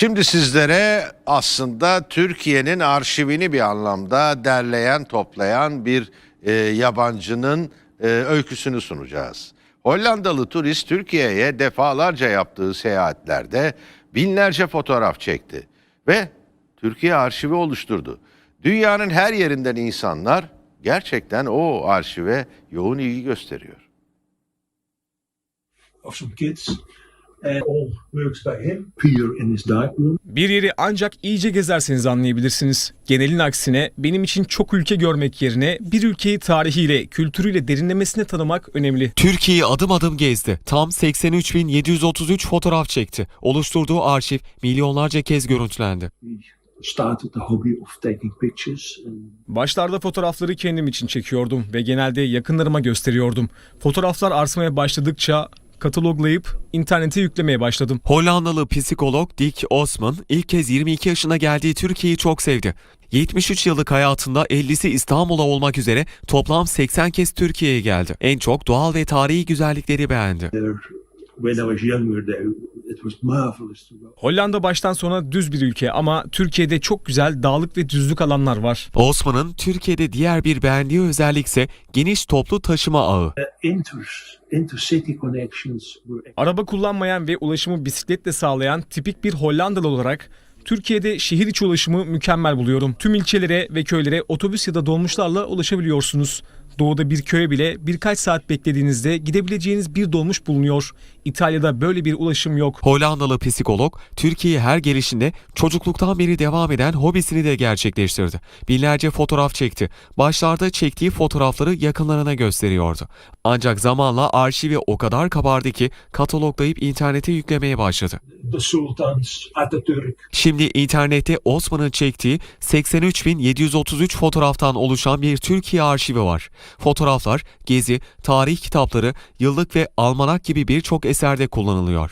Şimdi sizlere aslında Türkiye'nin arşivini bir anlamda derleyen, toplayan bir e, yabancının e, öyküsünü sunacağız. Hollandalı turist Türkiye'ye defalarca yaptığı seyahatlerde binlerce fotoğraf çekti ve Türkiye arşivi oluşturdu. Dünyanın her yerinden insanlar gerçekten o arşive yoğun ilgi gösteriyor. of some kids. And all works by him. Peer in his darkroom. Bir yeri ancak iyice gezerseniz anlayabilirsiniz. Genelin aksine benim için çok ülke görmek yerine bir ülkeyi tarihiyle, kültürüyle derinlemesine tanımak önemli. Türkiye'yi adım adım gezdi. Tam 83.733 fotoğraf çekti. Oluşturduğu arşiv milyonlarca kez görüntülendi. Başlarda fotoğrafları kendim için çekiyordum ve genelde yakınlarıma gösteriyordum. Fotoğraflar artmaya başladıkça kataloglayıp internete yüklemeye başladım. Hollandalı psikolog Dick Osman ilk kez 22 yaşına geldiği Türkiye'yi çok sevdi. 73 yıllık hayatında 50'si İstanbul'a olmak üzere toplam 80 kez Türkiye'ye geldi. En çok doğal ve tarihi güzellikleri beğendi. There, when I was younger, there, it was marvelous to go. Hollanda baştan sona düz bir ülke ama Türkiye'de çok güzel dağlık ve düzlük alanlar var. Osman'ın Türkiye'de diğer bir beğendiği özellik ise geniş toplu taşıma ağı. Inter, intercity connections were Araba kullanmayan ve ulaşımı bisikletle sağlayan tipik bir Hollandalı olarak Türkiye'de şehir içi ulaşımı mükemmel buluyorum. Tüm ilçelere ve köylere otobüs ya da dolmuşlarla ulaşabiliyorsunuz. Doğuda bir köye bile birkaç saat beklediğinizde gidebileceğiniz bir dolmuş bulunuyor. İtalya'da böyle bir ulaşım yok. Hollandalı psikolog Türkiye'ye her gelişinde çocukluktan beri devam eden hobisini de gerçekleştirdi. Binlerce fotoğraf çekti. Başlarda çektiği fotoğrafları yakınlarına gösteriyordu. Ancak zamanla arşivi o kadar kabardı ki kataloglayıp internete yüklemeye başladı. Şimdi internette Osman'ın çektiği 83.733 fotoğraftan oluşan bir Türkiye arşivi var. Fotoğraflar, gezi, tarih kitapları, yıllık ve almanak gibi birçok eserde kullanılıyor.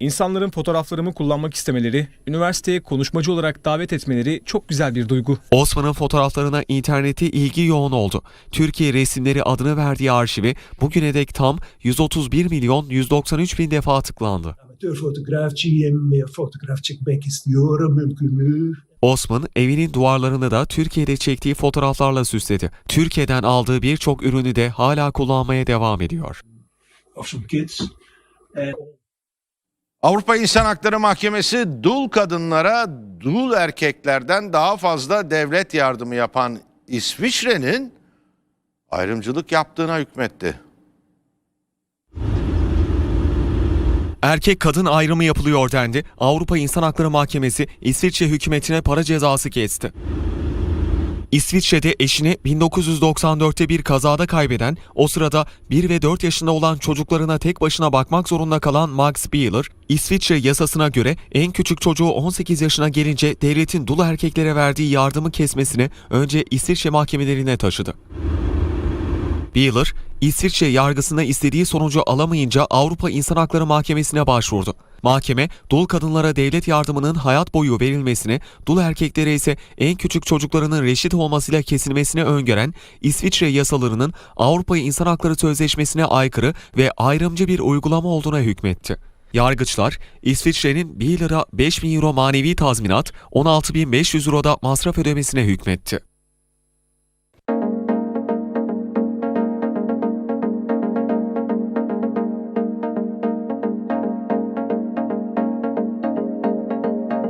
İnsanların fotoğraflarımı kullanmak istemeleri, üniversiteye konuşmacı olarak davet etmeleri çok güzel bir duygu. Osman'ın fotoğraflarına internette ilgi yoğun oldu. Türkiye resimleri adını verdiği arşivi bugüne dek tam 131 milyon 193 bin defa tıklandı. Amateur fotoğrafçıyım, fotoğraf çekmek istiyorum, mümkün mü? Osman evinin duvarlarını da Türkiye'de çektiği fotoğraflarla süsledi. Türkiye'den aldığı birçok ürünü de hala kullanmaya devam ediyor. And Avrupa İnsan Hakları Mahkemesi dul kadınlara dul erkeklerden daha fazla devlet yardımı yapan İsviçre'nin ayrımcılık yaptığına hükmetti. Erkek kadın ayrımı yapılıyor dendi. Avrupa İnsan Hakları Mahkemesi İsviçre hükümetine para cezası kesti. İsviçre'de eşini 1994'te bir kazada kaybeden, o sırada 1 ve 4 yaşında olan çocuklarına tek başına bakmak zorunda kalan Max Bieler, İsviçre yasasına göre en küçük çocuğu 18 yaşına gelince devletin dul erkeklere verdiği yardımı kesmesini önce İsviçre mahkemelerine taşıdı. Bieler, İsviçre yargısına istediği sonucu alamayınca Avrupa İnsan Hakları Mahkemesi'ne başvurdu. Mahkeme, dul kadınlara devlet yardımının hayat boyu verilmesini, dul erkeklere ise en küçük çocuklarının reşit olmasıyla kesilmesini öngören İsviçre yasalarının Avrupa İnsan Hakları Sözleşmesi'ne aykırı ve ayrımcı bir uygulama olduğuna hükmetti. Yargıçlar, İsviçre'nin 1 lira 5 bin euro manevi tazminat, 16.500 euro da masraf ödemesine hükmetti.